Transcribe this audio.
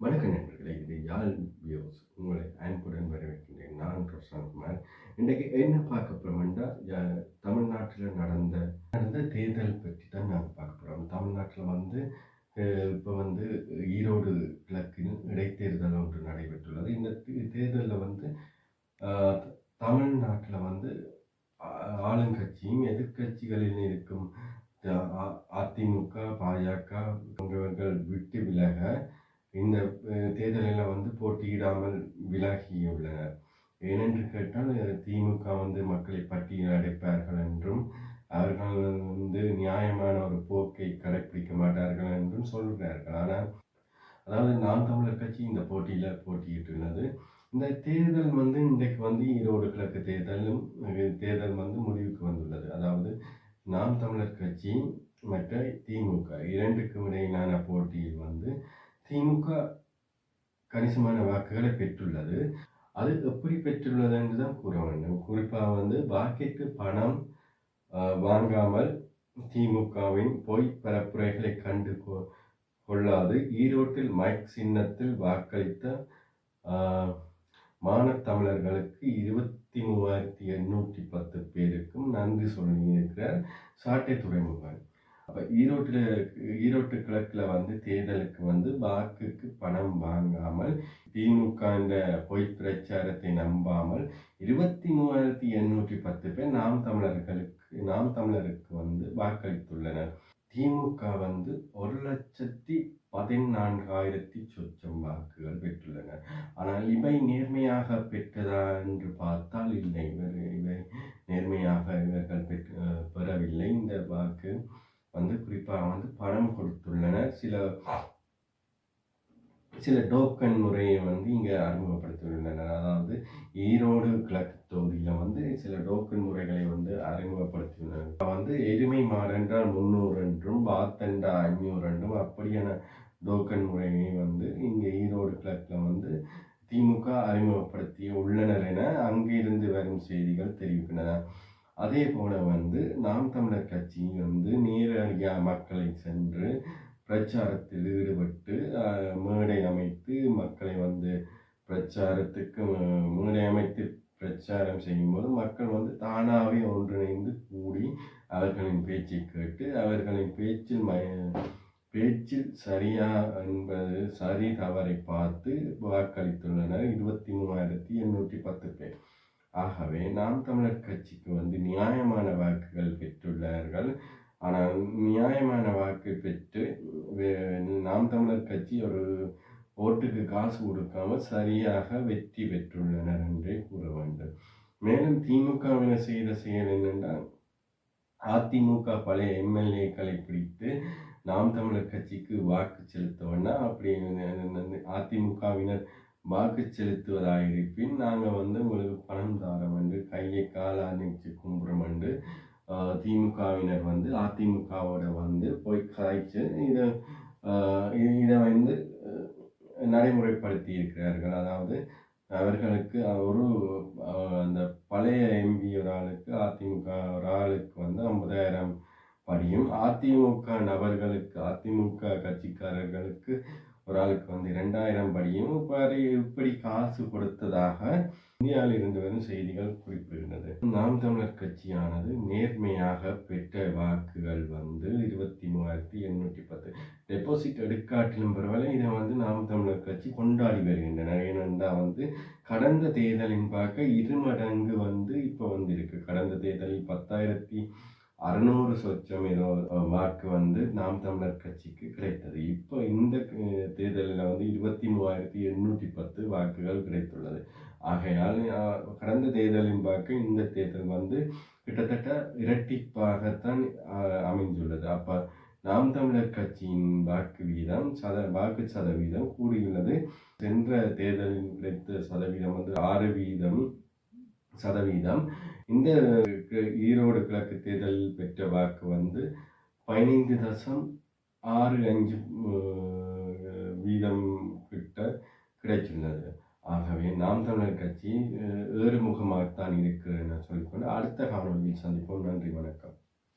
வணக்க நண்பர்களே இது யாழ் வியூஸ் உங்களை அன்புடன் வரவேற்கின்றேன். நான் பிரசாந்த்குமார் இன்றைக்கு என்ன பார்க்க போகிறோம்னா தமிழ்நாட்டில் நடந்த நடந்த தேர்தல் பற்றி தான் நாங்கள் பார்க்க போகிறோம் தமிழ்நாட்டில் வந்து இப்போ வந்து ஈரோடு கிழக்கில் இடைத்தேர்தல் ஒன்று நடைபெற்றுள்ளது. இந்த தேர்தலில் வந்து தமிழ்நாட்டில் வந்து ஆளுங்கட்சியும் எதிர்கட்சிகளில் இருக்கும் அதிமுக பாஜக போன்றவர்கள் விட்டு விலக இந்த தேர்தலில் வந்து போட்டியிடாமல் விலகியுள்ளனர் ஏனென்று கேட்டால் திமுக வந்து மக்களை பட்டியல் அடைப்பார்கள் என்றும் அவர்கள் வந்து நியாயமான ஒரு போக்கை கடைப்பிடிக்க மாட்டார்கள் என்றும் சொல்கிறார்கள். ஆனால் அதாவது நாம் தமிழர் கட்சி இந்த போட்டியில் போட்டியிட்டுள்ளது. இந்த தேர்தல் வந்து இன்றைக்கு வந்து ஈரோடு கிழக்கு தேர்தலும் தேர்தல் வந்து முடிவுக்கு வந்துள்ளது. அதாவது நாம் தமிழர் கட்சி மற்ற திமுக இரண்டுக்கும் இடையிலான போட்டியில் வந்து திமுக கணிசமான வாக்குகளை பெற்றுள்ளது. அது எப்படி பெற்றுள்ளது என்று தான் கூற வேண்டும். குறிப்பாக வந்து பாக்கெட்டு பணம் வாங்காமல் திமுகவின் பொய் பரப்புரைகளை கண்டு கொள்ளாது. ஈரோட்டில் மைக் சின்னத்தில் வாக்களித்த மானத்தமிழர்களுக்கு இருபத்தி மூவாயிரத்தி எண்ணூற்றி பத்து பேருக்கும் நன்றி சொல்லியிருக்கிறார் சாட்டை துறைமுகன். அப்போ ஈரோட்டில் ஈரோட்டு கிழக்கில் வந்து தேர்தலுக்கு வந்து வாக்குக்கு பணம் வாங்காமல் திமுக பொய் பிரச்சாரத்தை நம்பாமல் இருபத்தி மூவாயிரத்தி எண்ணூற்றி பத்து பேர் நாம் தமிழர்களுக்கு நாம் தமிழருக்கு வந்து வாக்களித்துள்ளனர். திமுக வந்து ஒரு லட்சத்தி பதினான்காயிரத்தி சொச்சம் வாக்குகள் பெற்றுள்ளனர். ஆனால் இவை நேர்மையாக பெற்றதா என்று பார்த்தால் இல்லை. இவர் இவை நேர்மையாக இவர்கள் பெற்று பெறவில்லை இந்த வாக்கு வந்து குறிப்பாக வந்து பணம் கொடுத்துள்ளனர் சில சில டோக்கன் முறையை வந்து இங்கே அறிமுகப்படுத்தியுள்ளனர். அதாவது ஈரோடு கிழக்கு தொகுதியில் வந்து சில டோக்கன் முறைகளை வந்து அறிமுகப்படுத்தியுள்ளனர். இப்போ வந்து எருமை மாடென்றால் முந்நூறு என்றும் பாத்தண்டா ஐநூறு என்றும் அப்படியான டோக்கன் முறையை வந்து இங்கே ஈரோடு கிழக்கில் வந்து திமுக அறிமுகப்படுத்தி உள்ளனர் என அங்கிருந்து வரும் செய்திகள் தெரிவிக்கின்றன. அதே போல வந்து நாம் தமிழர் கட்சி வந்து நேரடியாக மக்களை சென்று பிரச்சாரத்தில் ஈடுபட்டு மேடை அமைத்து மக்களை வந்து பிரச்சாரத்துக்கு மேடை அமைத்து பிரச்சாரம் செய்யும்போது மக்கள் வந்து தானாகவே ஒன்றிணைந்து கூடி அவர்களின் பேச்சை கேட்டு அவர்களின் பேச்சில் ம பேச்சில் சரியா என்பது சரி தவறை பார்த்து வாக்களித்துள்ளனர் இருபத்தி மூவாயிரத்தி எண்ணூற்றி பத்து பேர். ஆகவே நாம் தமிழர் கட்சிக்கு வந்து நியாயமான வாக்குகள் பெற்றுள்ளார்கள். ஆனால் நியாயமான வாக்கு பெற்று நாம் தமிழர் கட்சி ஒரு ஓட்டுக்கு காசு கொடுக்காம சரியாக வெற்றி பெற்றுள்ளனர் என்றே கூற வேண்டும். மேலும் திமுகவினர் செய்த செயல் என்னென்றால் அதிமுக பழைய எம்எல்ஏக்களை பிடித்து நாம் தமிழர் கட்சிக்கு வாக்கு செலுத்தவன்னா அப்படி அதிமுகவினர் வாக்கு செலுத்துவதாக இருப்பின் நாங்கள் வந்து உங்களுக்கு பணம் தாரம் என்று கையை காலாக அணைச்சு கும்புறம் என்று திமுகவினர் வந்து அதிமுகவோட வந்து போய் கலைச்சு இதை இதை வந்து நடைமுறைப்படுத்தி இருக்கிறார்கள். அதாவது அவர்களுக்கு ஒரு அந்த பழைய எம்பி ஒரு ஆளுக்கு அதிமுக ஒரு ஆளுக்கு வந்து ஐம்பதாயிரம் படியும். அதிமுக நபர்களுக்கு அதிமுக கட்சிக்காரர்களுக்கு ஒரு ஆளுக்கு வந்து இரண்டாயிரம் படியும். இப்படி காசு கொடுத்ததாக இந்தியாவில் இருந்து வரும் செய்திகள் குறிப்பிடுகின்றது நாம் தமிழர் கட்சியானது நேர்மையாக பெற்ற வாக்குகள் வந்து இருபத்தி மூவாயிரத்தி எண்ணூற்றி பத்து. டெபாசிட் எடுக்காட்டிலும் பரவாயில்ல இதை வந்து நாம் தமிழர் கட்சி கொண்டாடி வருகின்றனர். ஏனென்றால் வந்து கடந்த தேர்தலின் பார்க்க இரு மடங்கு வந்து இப்போ வந்திருக்கு. கடந்த தேர்தலில் பத்தாயிரத்தி அறுநூறு சொச்சம் ஏதோ வாக்கு வந்து நாம் தமிழர் கட்சிக்கு கிடைத்தது. இப்போ இந்த தேர்தலில் வந்து இருபத்தி மூவாயிரத்தி எண்ணூற்றி பத்து வாக்குகள் கிடைத்துள்ளது. ஆகையால் கடந்த தேர்தலின் பார்க்க இந்த தேர்தல் வந்து கிட்டத்தட்ட இரட்டிப்பாகத்தான் அமைந்துள்ளது. அப்போ நாம் தமிழர் கட்சியின் வாக்கு வீதம் சத வாக்கு சதவீதம் கூடியுள்ளது. சென்ற தேர்தலில் கிடைத்த சதவீதம் வந்து ஆறு வீதம் சதவீதம். இந்த ஈரோடு கிழக்கு தேர்தலில் பெற்ற வாக்கு வந்து பதினைந்து தசம் ஆறு அஞ்சு வீதம் கிட்ட கிடைச்சிருந்தது ஆகவே நாம் தமிழர் கட்சி ஏறுமுகமாகத்தான் இருக்கு என சொல்லிக்கொண்டு அடுத்த காணொலியில் சந்திப்போம். நன்றி வணக்கம்.